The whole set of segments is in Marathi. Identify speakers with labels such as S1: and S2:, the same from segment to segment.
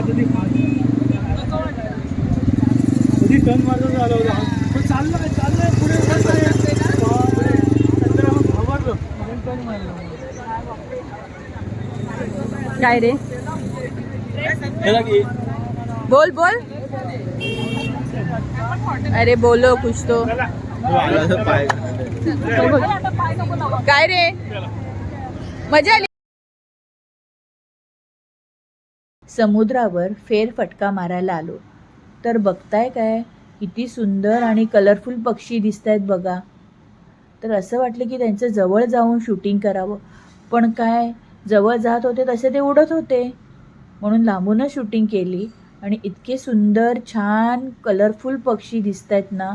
S1: कधी टर्न झालं होतं. पण चाललं घाबरलो म्हणून मारला.
S2: काय रे? बोल बोल. अरे बोलो कुछ तो. काय रे? मजा आली. समुद्रावर फेरफटका मारायला आलो. तर बघताय काय? किती सुंदर आणि कलरफुल पक्षी दिसत आहेत बघा. तर असं वाटलं की त्यांचं जवळ जाऊन शूटिंग करावं. पण काय? जवळ जात होते तसे ते उडत होते. म्हणून लांबूनच शूटिंग केली. आणि इतके सुंदर छान कलरफुल पक्षी दिसत आहेत ना.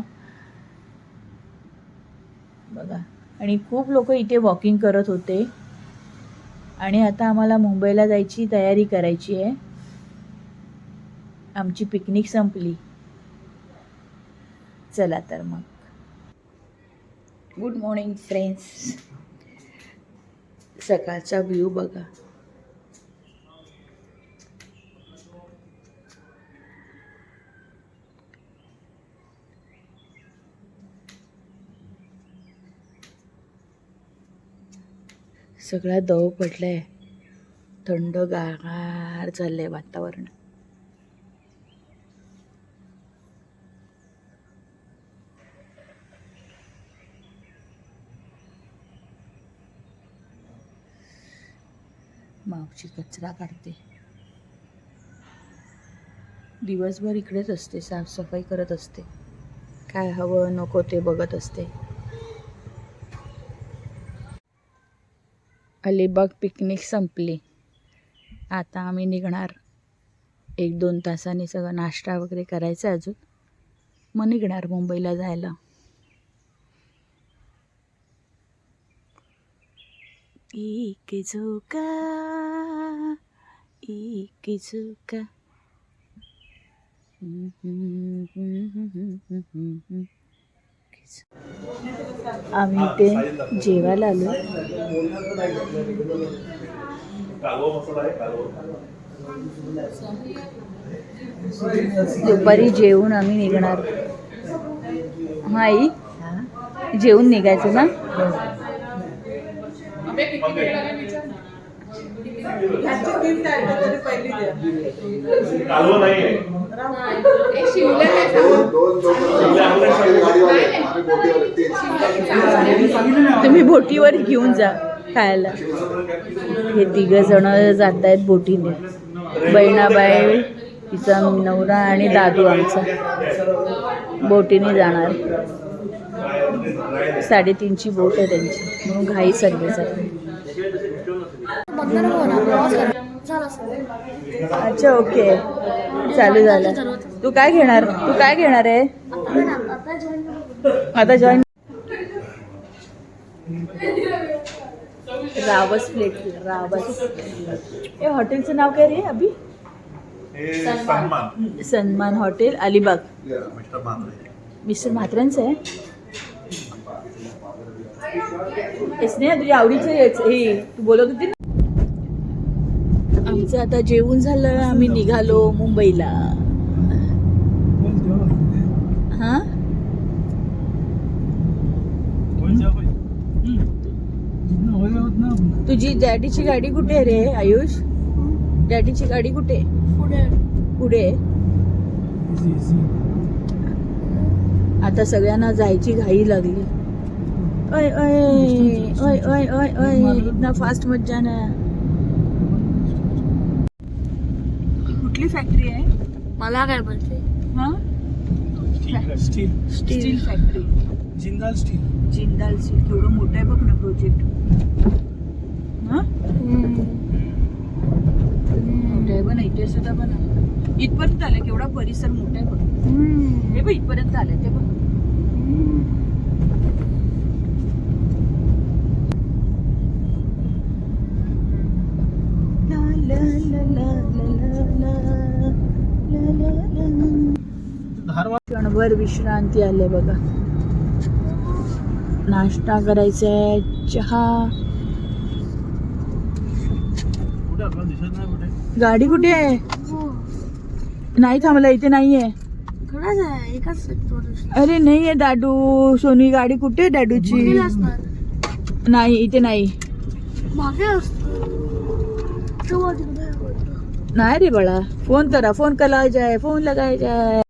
S2: बघा. आणि खूप लोक इथे वॉकिंग करत होते. आणि आता आम्हाला मुंबईला जायची तयारी करायची आहे. आमची पिकनिक संपली. चला तर मग. गुड मॉर्निंग फ्रेंड्स सकाळचा व्ह्यू बघा. सगळा दव पडलाय. थंड गार चाललंय वातावरण. मावशी कचरा काढते. दिवसभर इकडेच असते साफसफाई करत असते. काय हवं नको ते बघत असते. अलिबाग पिकनिक संपली. आता आम्ही निघणार. एक दोन तासाने सगळं नाश्ता वगैरे करायचा अजून. मग निघणार मुंबईला जायला. एक झोका एक झोका. आम्ही ते जेवायला आलो. दुपारी जेवून आम्ही निघणार. हा आई जेवून निघायचं ना?
S3: कालवं
S2: तुम्ही बोटीवर घेऊन जा खायला. हे तिघ जण जात आहेत बोटीने. बहिणाबाई तिचा नवरा आणि दादू आमचा. बोटीने जाणार. साडेतीनची बोट आहे त्यांची. म्हणून घाई सर्व अच्छा ओके. चालू झालं. तू काय घेणार? तू काय घेणार आहे? आता जॉईन रावस प्लेट रावस. हे हॉटेलचं नाव काय रे अभि?
S3: सन्मान.
S2: सन्मान हॉटेल अलिबाग.
S3: मिस्टर
S2: म्हात्र्यांचं आहे? स्नेहा तुझ्या आवडीचं हेच हे तू बोलत होती ना? आमचं आता जेवण झालं आम्ही निघालो मुंबईला. हा? तुझी डॅडीची गाडी कुठे आहे रे आयुष? डॅडीची गाडी कुठे? पुढे. आहे? आता सगळ्यांना जायची घाई लागली. ओय ओय ओय ओय ओय ओय इतना फास्ट मत जाना। कुठली फॅक्टरी आहे?
S4: मला काय बोलते
S2: हा?
S1: Steel
S2: steel factory
S1: Jindal steel
S2: Jindal steel केवढं मोठं आहे बघ ना प्रोजेक्ट हा? मोठं आहे इथे सुद्धा पण इथपर्यंत आलं केवढा परिसर मोठा आहे बघ. हे बघ इथपर्यंत आलं ते बघ. क्षणभर विश्रांती आले बघा. नाश्ता करायचा आहे चहा.
S1: नाही
S2: गाडी कुठे आहे?
S4: हो.
S2: नाही थांबला इथे नाहीये.
S4: इकडंच आहे
S2: अरे नाहीये दादू. सोनी गाडी कुठे आहे दादूची? नाही इथे नाही.
S4: आहे.
S2: नाही रे बाळा. फोन करा फोन करायचा आहे फोन लगायचा आहे